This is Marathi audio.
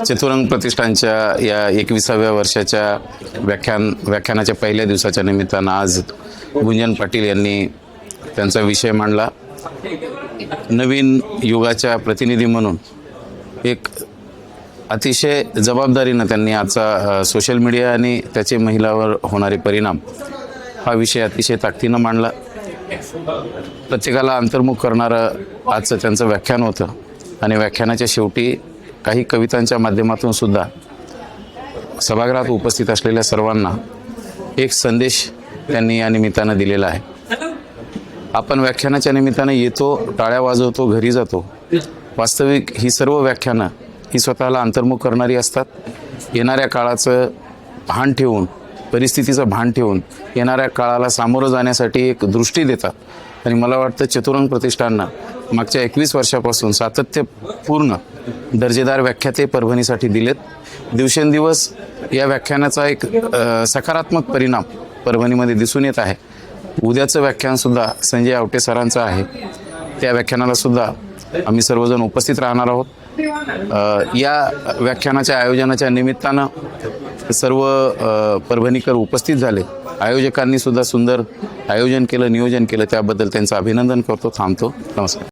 चतुरंग प्रतिष्ठानच्या या एकविसाव्या वर्षाच्या व्याख्यान व्याख्यानाच्या पहिल्या दिवसाच्या निमित्तानं आज गुंजन पाटील यांनी त्यांचा विषय मांडला. नवीन युगाच्या प्रतिनिधी म्हणून एक अतिशय जबाबदारीनं त्यांनी आजचा सोशल मीडिया आणि त्याचे महिलावर होणारे परिणाम हा विषय अतिशय ताकदीनं मांडला. प्रत्येकाला अंतर्मुख करणारं आजचं त्यांचं व्याख्यान होतं. आणि व्याख्यानाच्या शेवटी काही कवितांच्या माध्यमातून सुद्धा सभागृहात उपस्थित असलेल्या सर्वांना एक संदेश त्यांनी या निमित्तानं दिलेला आहे. आपण व्याख्यानाच्या निमित्तानं येतो टाळ्या वाजवतो घरी जातो. वास्तविक ही सर्व व्याख्यानं ही स्वतःला अंतर्मुख करणारी असतात. येणाऱ्या काळाचं भान ठेवून परिस्थितीचं भान ठेवून येणाऱ्या काळाला सामोरं जाण्यासाठी एक दृष्टी देतात. आणि मला वाटतं चतुरंग प्रतिष्ठाननं मागच्या एकवीस वर्षापासून सातत्यपूर्ण दर्जेदार व्याख्या ते परभणीसाठी दिलेत. दिवसेंदिवस या व्याख्यानाचा एक सकारात्मक परिणाम परभणीमध्ये दिसून येत आहे. उद्याचं व्याख्यानसुद्धा संजय आवटे सरांचं आहे. त्या व्याख्यानालासुद्धा आम्ही सर्वजण उपस्थित राहणार आहोत. या व्याख्यानाच्या आयोजनाच्या निमित्तानं सर्व परभणीकर उपस्थित झाले. आयोजकांनी सुद्धा सुंदर आयोजन केलं नियोजन केलं. त्याबद्दल त्यांचं अभिनंदन करतो थांबतो. नमस्कार.